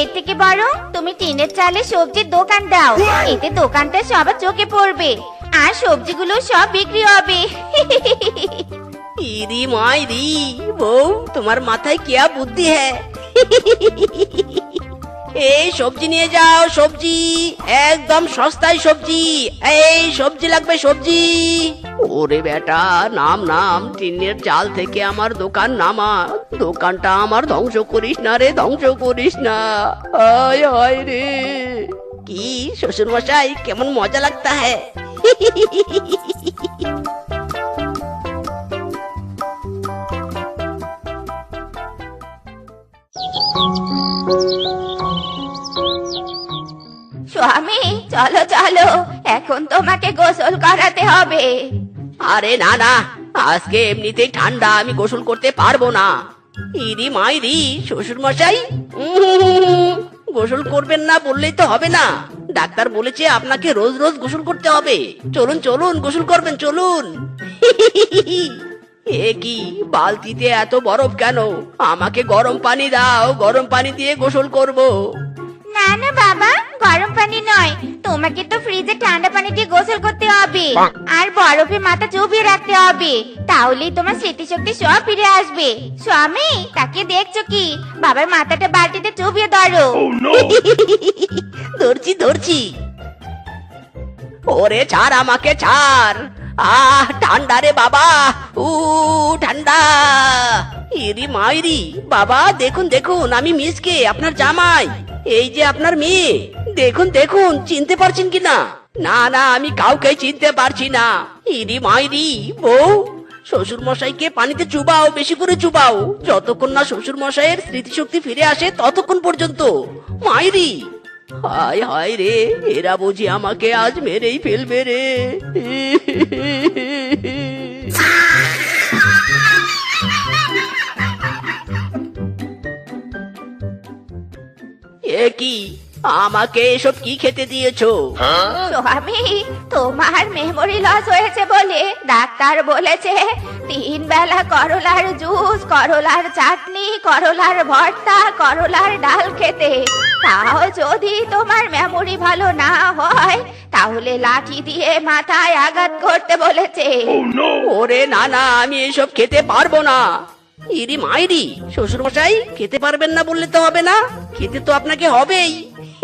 এর থেকে বরং তুমি টিনের চালে সবজির দোকান দাও। এতে দোকানটা সবার চোখে পড়বে। আর সবজিগুলো সব বিক্রি হবে। ইরি মাইরি বউ তোমার মাথায় কিয়া বুদ্ধি হ্যাঁ এই সবজি নিয়ে যাও, সবজি। একদম সস্তায় সবজি। এই সবজি লাগবে সবজি। ওরে বেটা, নাম নাম, টিনের চাল থেকে আমার দোকান নামা। দোকানটা আমার ধ্বংস করিস না রে, ধ্বংস করিস না। হায় হায় রে। কি শ্বশুর মশাই কেমন মজা লাগতা হ্যায়। স্বামী, চলো চলো। এখন তোমাকে গোসল করাতে হবে। আরে না না। আজকে এমনিতেই ঠান্ডা, আমি গোসল করতে পারব না। ইরি মাইরি শ্বশুর মশাই গোসল করবেন না বললেই তো হবে না। ডাক্তার বলেছে আপনাকে রোজ রোজ গোসল করতে হবে। চলুন চলুন, গোসল করবেন, চলুন। এ কি বালতিতে এত বরফ কেন? আমাকে গরম পানি দাও গরম পানি দিয়ে গোসল করব। না না বাবা গরম পানি নয়। তোমাকে তো ফ্রিজে ঠান্ডা পানি দিয়ে গোসল করতে হবে। আর বরফে মাথা চুবিয়ে রাখতে হবে। তাহলেই তোমার স্মৃতিশক্তি সব ফিরে আসবে। স্বামী তাকে দেখছ কি? বাবার মাথাটা বালতিতে চুবিয়ে ধরো। ধরছি ধরছি। ওরে ছাড় আমাকে ছাড়। আহ, ঠান্ডা রে বাবা। উ, ঠান্ডা। ইরি মাইরি, বাবা, দেখুন দেখুন, আমি মিসকে, আপনার জামাই। এই যে আপনার মেয়ে, দেখুন দেখুন, চিনতে পারছেন কি না না না আমি কাউকে চিনতে পারছি না। ইরি মাইরি, বউ শ্বশুর মশাইকে পানিতে চুবাও, বেশি করে চুবাও। যতক্ষণ না শ্বশুর মশাইয়ের স্মৃতিশক্তি ফিরে আসে, ততক্ষণ পর্যন্ত। মাইরি হায় হায় রে এরা বুঝি আমাকে আজ মেরেই ফেলবে রে। এ কি? আমাকে এসব কি খেতে দিয়েছ? স্বামী তোমার মেমোরি লস হয়েছে বলে ডাক্তার বলেছে তিন বেলা করলার জুস করলার চাটনি করলার ভর্তা করলার ডাল খেতে। তাও যদি তোমার মেমোরি ভালো না হয় তাহলে লাঠি দিয়ে মাথায় আঘাত করতে বলেছে। ওরে না না আমি এসব খেতে পারব না। ইরি মাইরি শ্বশুর মশাই খেতে পারবেন না বললে তো হবে না। খেতে তো আপনাকে হবেই।